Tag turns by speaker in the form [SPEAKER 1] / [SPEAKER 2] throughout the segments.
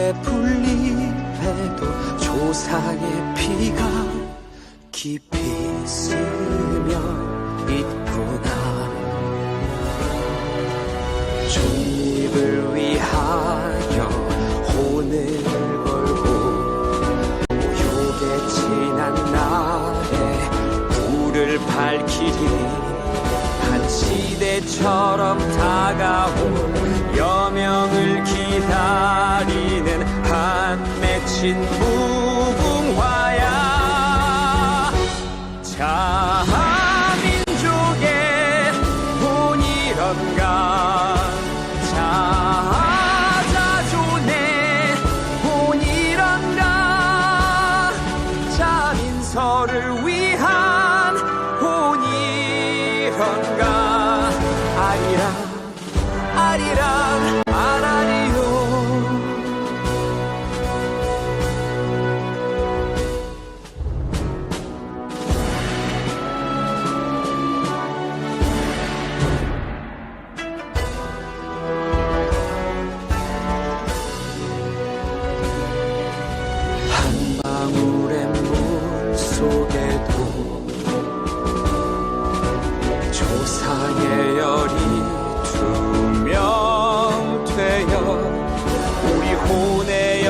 [SPEAKER 1] 한 폭의 풀잎에도 조상의 피가 깊이 스며 있구나. 독립을 위하여 혼을 걸고 모욕의 지난 날에 불을 밝히리 한 시대처럼 다가올 맺힌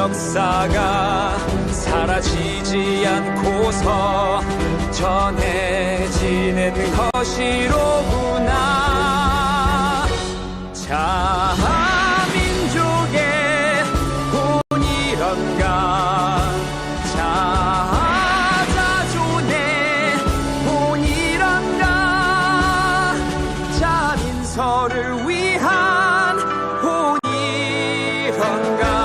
[SPEAKER 1] 역사가 사라지지 않고서 전해지는 것이로구나. 자민서를 위한 본이런가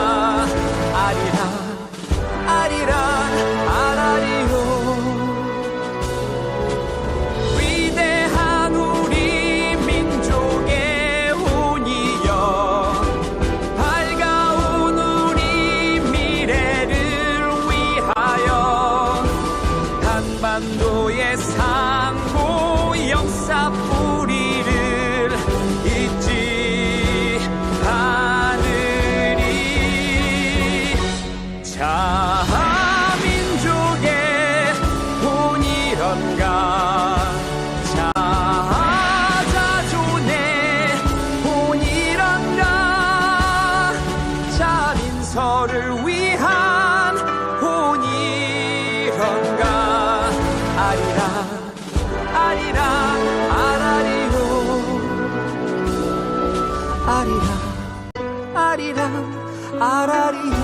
[SPEAKER 1] 아라리요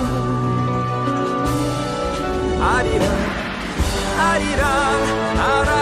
[SPEAKER 1] 아리랑 아리랑 아라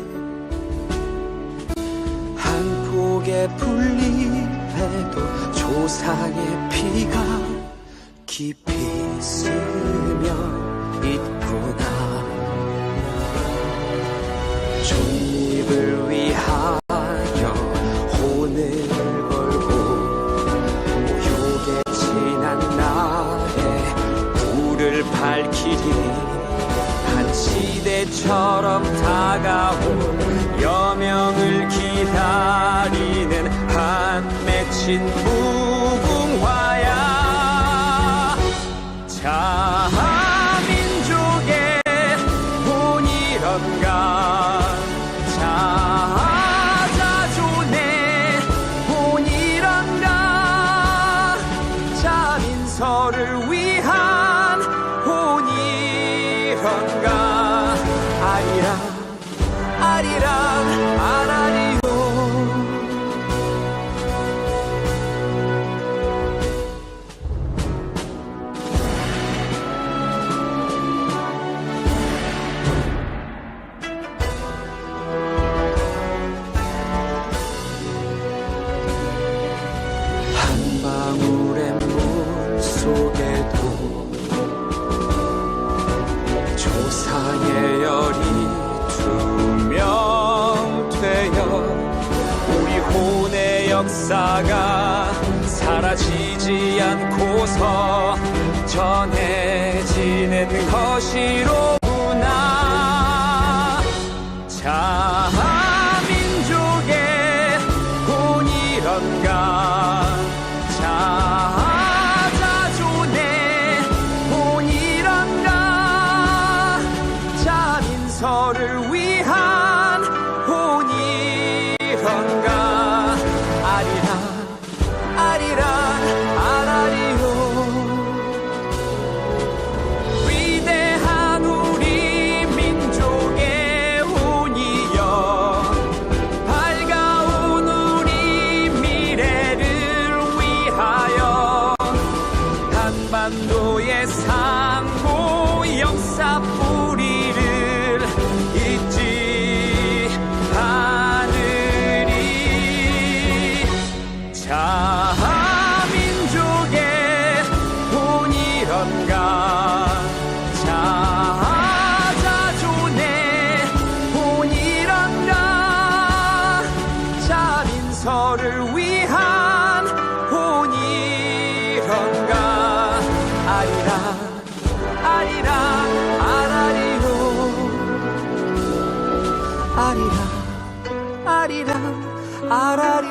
[SPEAKER 1] 한 폭의 풀잎에도 조상의 피가 깊이 스며 있 맺힌 서를 위한 본이런가. 아리랑 아리랑 아라리요 아리랑 아리랑 아라리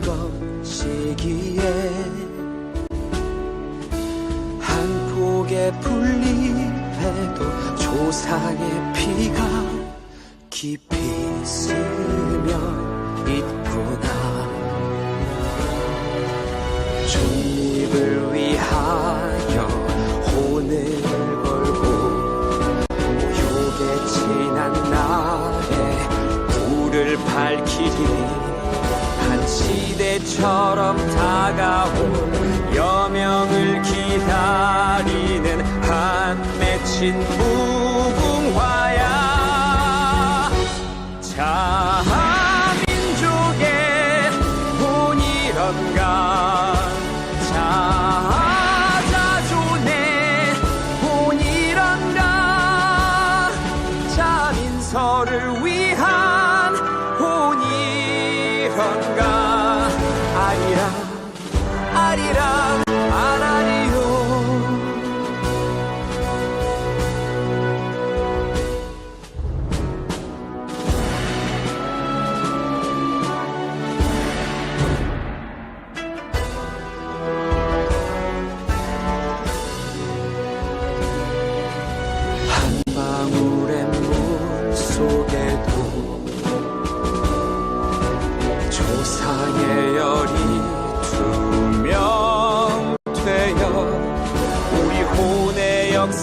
[SPEAKER 1] 것이기에 한 폭의 풀잎에도 조상의 피가 깊이 스며 있구나. 독립을 위하여 혼을 걸고 모욕에 지난 날에 불을 밝히리 한 시대처럼 다가올 여명을 기다리는 한 맺힌 무궁화야. 자 아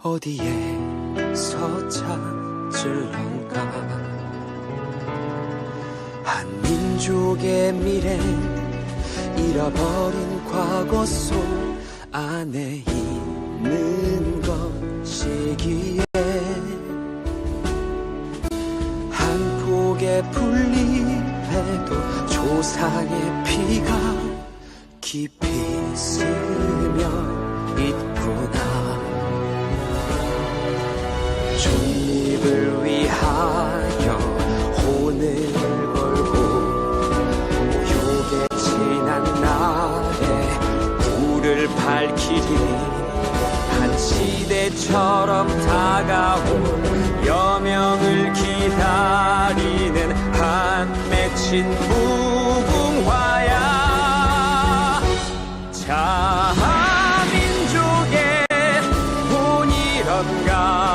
[SPEAKER 1] 어디에서 찾을런가 한 민족의 미래 잃어버린 과거 속 안에 있는 것이기에 한 폭의 풀잎에도 조상의 피가 깊이 스며 존립을 위하여 혼을 걸고 모욕의 지난 날에 불을 밝히리. 한 시대처럼 다가올 여명을 기다리는 한 맺힌 무궁화야. 자 민족의 혼이런가